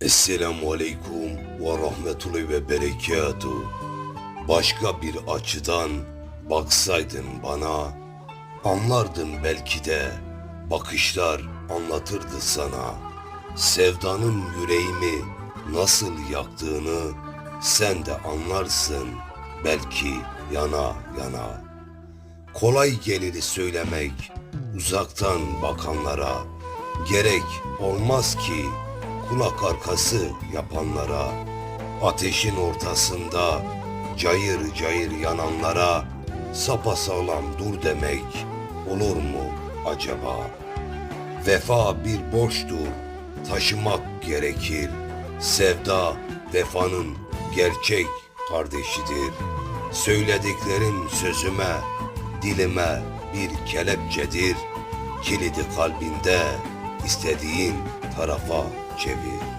Esselamu Aleyküm ve Rahmetullahi ve Berekatuhu. Başka bir açıdan baksaydın bana, anlardın belki de bakışlar anlatırdı sana. Sevdanın yüreğimi nasıl yaktığını sen de anlarsın belki yana yana. Kolay gelir söylemek uzaktan bakanlara. Gerek olmaz ki kulak arkası yapanlara. Ateşin ortasında cayır cayır yananlara sapasağlam dur demek olur mu acaba? Vefa bir borçtur, taşımak gerekir. Sevda vefanın gerçek kardeşidir. Söylediklerin sözüme, dilime bir kelepçedir. Kilidi kalbinde istediğin tarafa cevi.